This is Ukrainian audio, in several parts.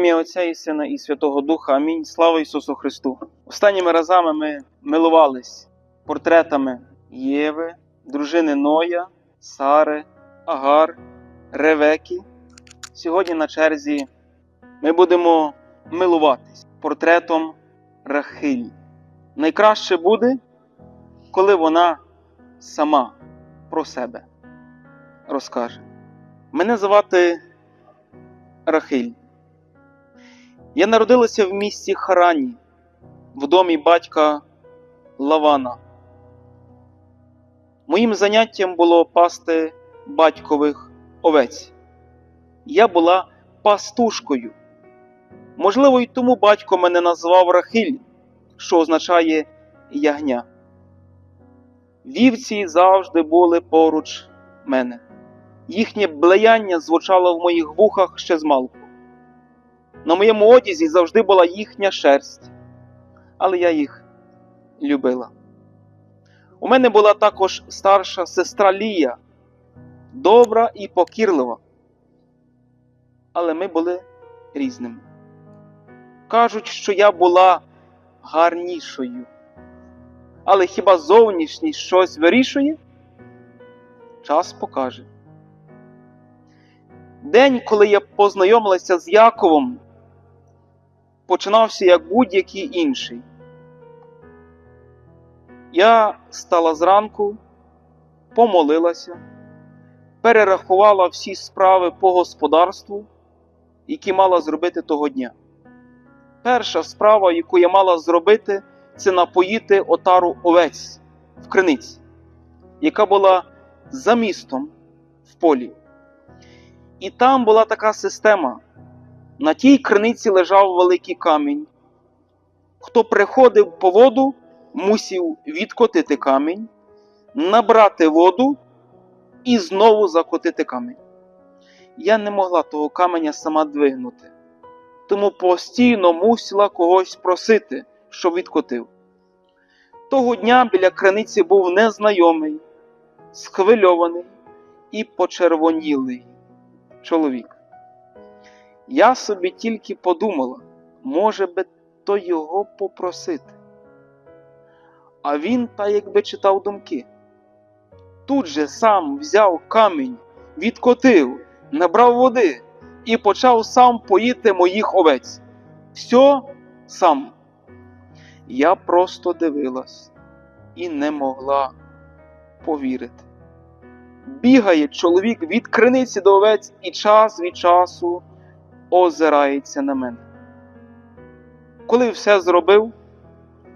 ім'я Отця і Сина і Святого Духа. Амінь. Слава Ісусу Христу! Останніми разами ми милувались портретами Єви, дружини Ноя, Сари, Агар, Ревеки. Сьогодні на черзі ми будемо милуватись портретом Рахиль. Найкраще буде, коли вона сама про себе розкаже. Мене звати Рахиль. Я народилася в місті Харані, в домі батька Лавана. Моїм заняттям було пасти батькових овець. Я була пастушкою. Можливо, й тому батько мене назвав Рахиль, що означає ягня. Вівці завжди були поруч мене. Їхнє блеяння звучало в моїх вухах ще змалку. На моєму одязі завжди була їхня шерсть, але я їх любила. У мене була також старша сестра Лія, добра і покірлива. Але ми були різними. Кажуть, що я була гарнішою. Але хіба зовнішність щось вирішує? Час покаже. День, коли я познайомилася з Яковом, починався як будь-який інший. Я стала зранку, помолилася, перерахувала всі справи по господарству, які мала зробити того дня. Перша справа, яку я мала зробити, це напоїти отару овець в криниці, яка була за містом в полі. І там була така система. На тій криниці лежав великий камінь. Хто приходив по воду, мусів відкотити камінь, набрати воду і знову закотити камінь. Я не могла того каменя сама двигнути, тому постійно мусила когось просити, щоб відкотив. Того дня біля криниці був незнайомий, схвильований і почервонілий чоловік. Я собі тільки подумала, може би то його попросити. А він та якби читав думки. Тут же сам взяв камінь, відкотив, набрав води і почав сам поїти моїх овець. Все сам. Я просто дивилась і не могла повірити. Бігає чоловік від криниці до овець і час від часу озирається на мене. Коли все зробив,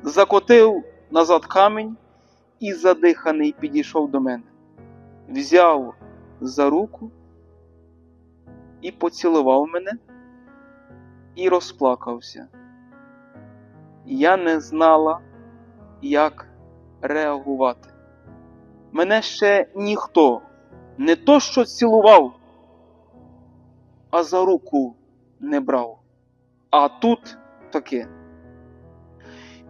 закотив назад камінь і задиханий підійшов до мене, взяв за руку і поцілував мене і розплакався. Я не знала, як реагувати. Мене ще ніхто не то що цілував, а за руку не брав. А тут таке.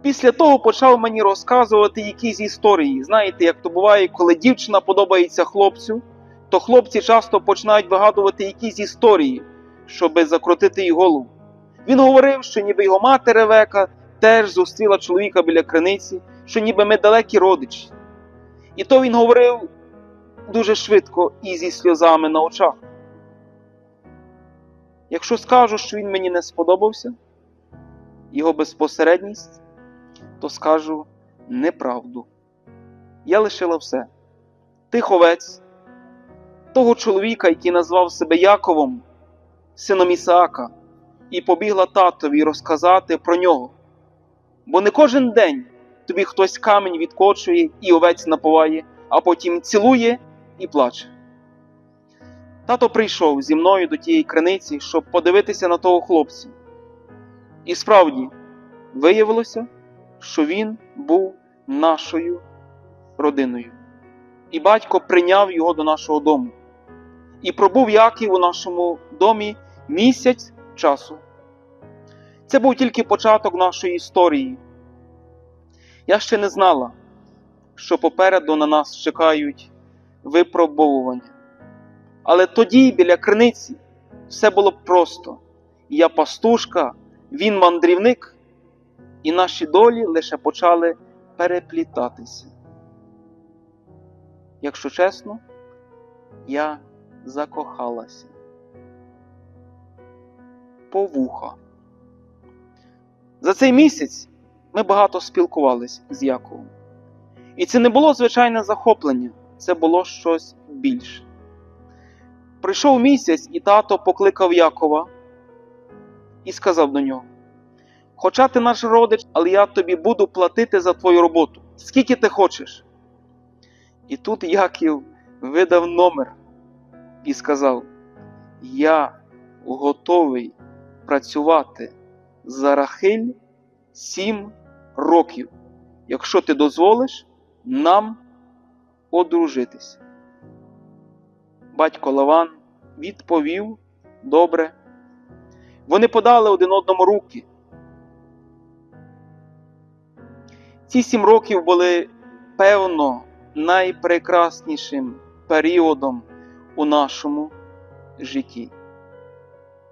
Після того почав мені розказувати якісь історії. Знаєте, як то буває, коли дівчина подобається хлопцю, то хлопці часто починають вигадувати якісь історії, щоби закрутити їй голову. Він говорив, що ніби його мати Ревека теж зустріла чоловіка біля криниці, що ніби ми далекі родичі. І то він говорив дуже швидко і зі сльозами на очах. Якщо скажу, що він мені не сподобався, його безпосередність, то скажу неправду. Я лишила все. Тих овець, того чоловіка, який назвав себе Яковом, сином Ісаака, і побігла татові розказати про нього. Бо не кожен день тобі хтось камінь відкочує і овець напуває, а потім цілує і плаче. Тато прийшов зі мною до тієї криниці, щоб подивитися на того хлопця. І справді виявилося, що він був нашою родиною. І батько прийняв його до нашого дому. І пробув Яків у нашому домі місяць часу. Це був тільки початок нашої історії. Я ще не знала, що попереду на нас чекають випробовування. Але тоді, біля криниці, все було просто. я пастушка, він мандрівник, і наші долі лише почали переплітатися. Якщо чесно, я закохалася по вуха. За цей місяць ми багато спілкувалися з Яковом. І це не було звичайне захоплення, це було щось більше. Прийшов місяць, і тато покликав Якова і сказав до нього: Хоча ти наш родич, але я тобі буду платити за твою роботу, скільки ти хочеш. І тут Яків видав номер і сказав: Я готовий працювати за Рахиль сім років, якщо ти дозволиш нам одружитись. Батько Лаван відповів добре. Вони подали один одному руки. Ці сім років були певно найпрекраснішим періодом у нашому житті.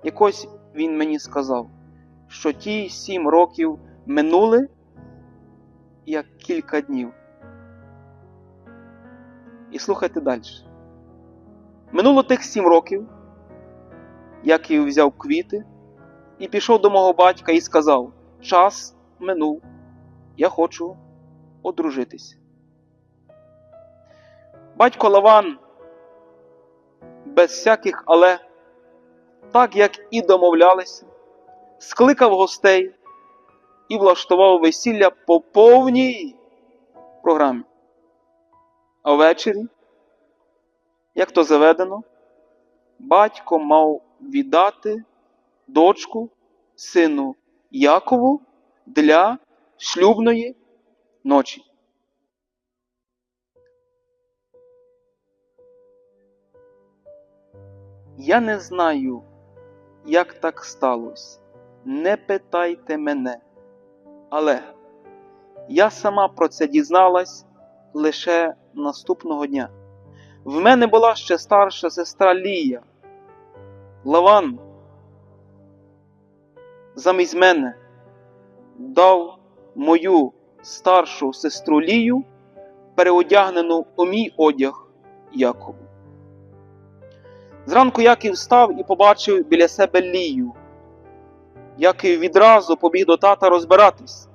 Якось він мені сказав, що ті сім років минули як кілька днів. І слухайте далі. Минуло тих сім років, як і взяв квіти, і пішов до мого батька і сказав: Час минув, я хочу одружитись. Батько Лаван без всяких але, так як і домовлялися, скликав гостей і влаштував весілля по повній програмі. А ввечері, як то заведено, батько мав віддати дочку сину Якову для шлюбної ночі. Я не знаю, як так сталося. Не питайте мене. Але я сама про це дізналась лише наступного дня. В мене була ще старша сестра Лія. Лаван замість мене дав мою старшу сестру Лію, переодягнену у мій одяг Якову. Зранку Яків встав і побачив біля себе Лію. Яків відразу побіг до тата розбиратись.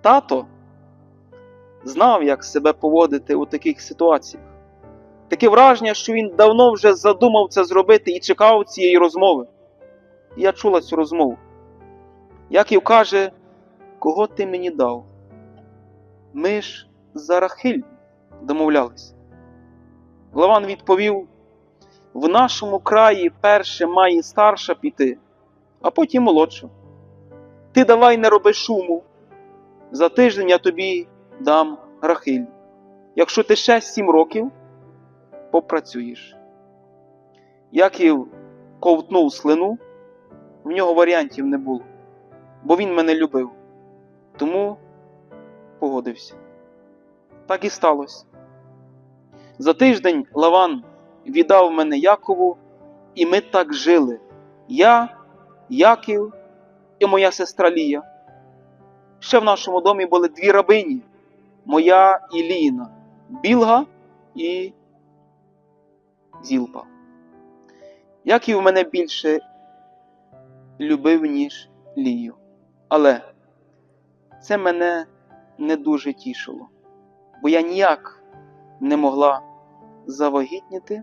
Тато знав, як себе поводити у таких ситуаціях. Таке враження, що він давно вже задумав це зробити і чекав цієї розмови. Я чула цю розмову. Яків каже, кого ти мені дав? Ми ж за Рахиль домовлялись. Лаван відповів: в нашому краї перше має старша піти, а потім молодша. Ти давай не роби шуму. За тиждень я тобі дам Рахиль. Якщо ти ще сім років попрацюєш. Яків ковтнув слину, в нього варіантів не було, бо він мене любив. Тому погодився. Так і сталося. За тиждень Лаван віддав мене Якову, і ми так жили. Я, Яків і моя сестра Лія. Ще в нашому домі були дві рабині, моя і Ліна, Білга і Зілпа. Яків мене більше любив, ніж Лію. Але це мене не дуже тішило, бо я ніяк не могла завагітніти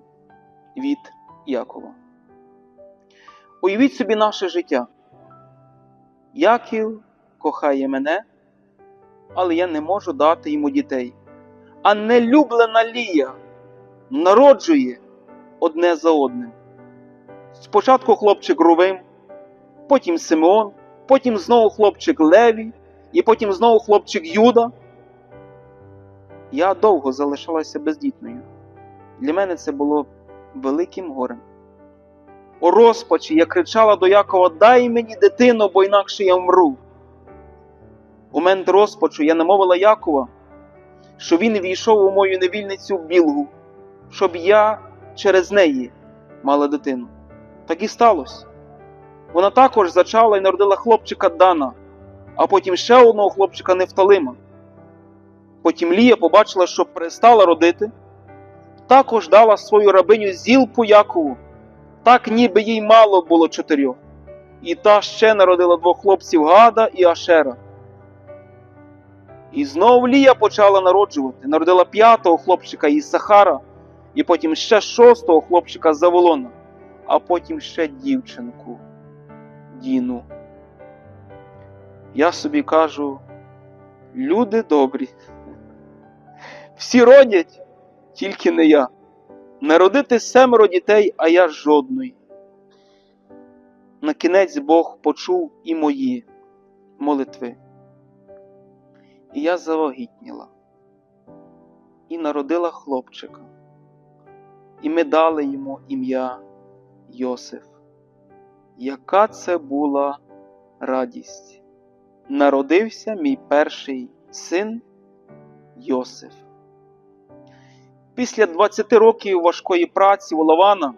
від Якова. Уявіть собі наше життя. Яків кохає мене, але я не можу дати йому дітей. А нелюблена Лія народжує одне за одним. Спочатку хлопчик Рувим, потім Симеон, потім знову хлопчик Леві, і потім знову хлопчик Юда. Я довго залишалася бездітною. Для мене це було великим горем. У розпачі я кричала до Якова: Дай мені дитину, бо інакше я вмру. У момент розпачу я намовила Якова, що він війшов у мою невільницю білгу, щоб я через неї мала дитину. Так і сталося. Вона також зачала і народила хлопчика Дана, а потім ще одного хлопчика Нефталима. Потім Лія побачила, що перестала родити, також дала свою рабиню Зілпу Якову, так ніби їй мало було чотирьох. І та ще народила двох хлопців Гада і Ашера. І знову Лія почала народжувати, народила п'ятого хлопчика Ісахара, і потім ще шостого хлопчика Заволона, а потім ще дівчинку Діну. Я собі кажу, люди добрі. Всі родять, тільки не я. Народити семеро дітей, а я жодної. На кінець Бог почув і мої молитви. І я завагітніла і народила хлопчика, і ми дали йому ім'я Йосиф. Яка це була радість! Народився мій перший син Йосиф. Після 20 років важкої праці у Лавана,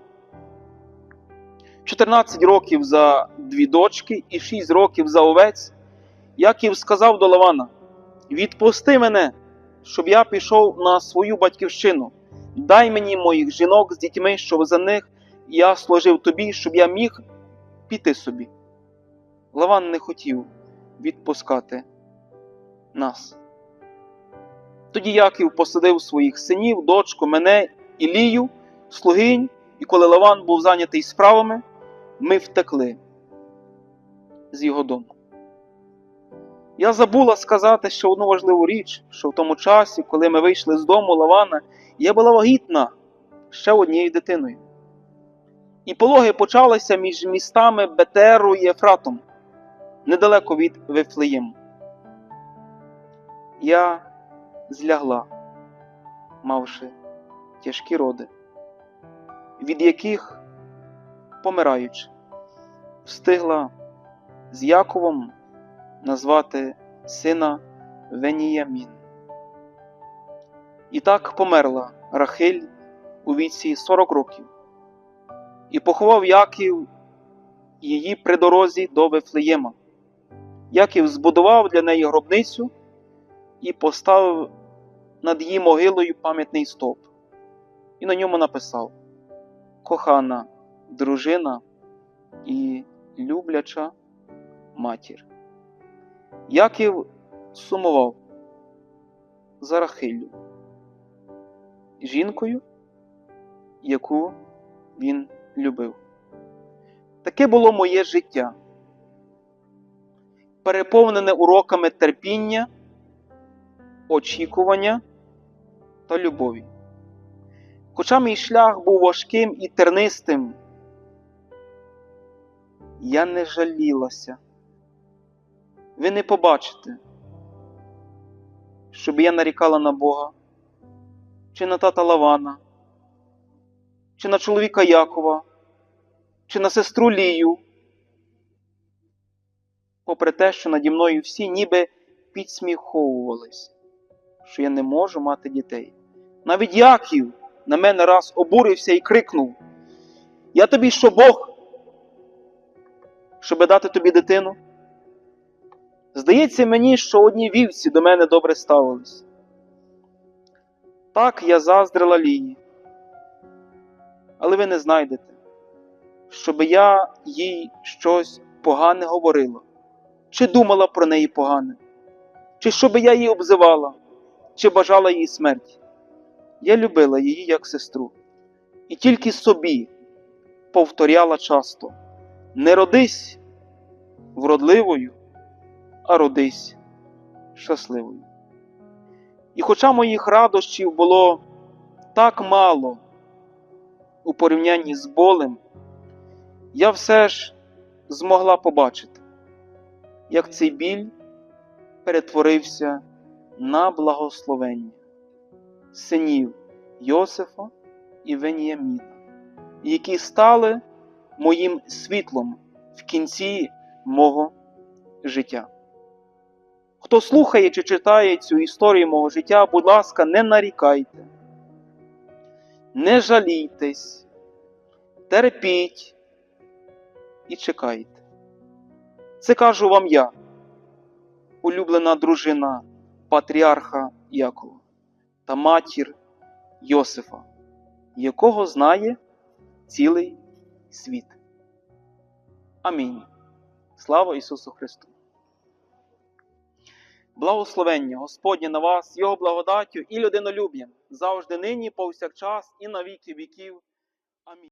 14 років за дві дочки і 6 років за овець, Яків сказав до Лавана: Відпусти мене, щоб я пішов на свою батьківщину. Дай мені моїх жінок з дітьми, щоб за них я служив тобі, щоб я міг піти собі. Лаван не хотів відпускати нас. Тоді Яків посадив своїх синів, дочку, мене і Лію, слугинь, і коли Лаван був зайнятий справами, ми втекли з його дому. Я забула сказати ще одну важливу річ, що в тому часі, коли ми вийшли з дому Лавана, я була вагітна ще однією дитиною. І пологи почалися між містами Бетеру і Ефратом, недалеко від Вифлеєму. Я злягла, мавши тяжкі роди, від яких, помираючи, встигла з Яковом назвати сина Веніямін. І так померла Рахиль у віці 40 років, і поховав Яків її при дорозі до Вифлеєма. Яків збудував для неї гробницю і поставив над її могилою пам'ятний стовп, і на ньому написав: Кохана дружина і любляча матір. Яків сумував за Рахилю, жінкою, яку він любив. Таке було моє життя, переповнене уроками терпіння, очікування та любові. Хоча мій шлях був важким і тернистим, я не жалілася. Ви не побачите, щоб я нарікала на Бога, чи на тата Лавана, чи на чоловіка Якова, чи на сестру Лію, попри те, що наді мною всі ніби підсміховувались, що я не можу мати дітей. Навіть Яків на мене раз обурився і крикнув: Я тобі що Бог, щоби дати тобі дитину? Здається мені, що одні вівці до мене добре ставились. Так я заздрила лії, але ви не знайдете, щоби я їй щось погане говорила, чи думала про неї погане, чи щоби я її обзивала, чи бажала їй смерті. Я любила її як сестру, і тільки собі повторяла часто: не родись вродливою а родись щасливою. І хоча моїх радощів було так мало у порівнянні з болем, я все ж змогла побачити, як цей біль перетворився на благословення синів Йосифа і Веніаміна, які стали моїм світлом в кінці мого життя. Хто слухає чи читає цю історію мого життя, будь ласка, не нарікайте, не жалійтесь, терпіть і чекайте. Це кажу вам я, улюблена дружина патріарха Якова та матір Йосифа, якого знає цілий світ. Амінь. Слава Ісусу Христу! Благословення Господнє на вас, Його благодаттю і людинолюб'ям завжди нині, повсякчас і на віки віків. Амінь.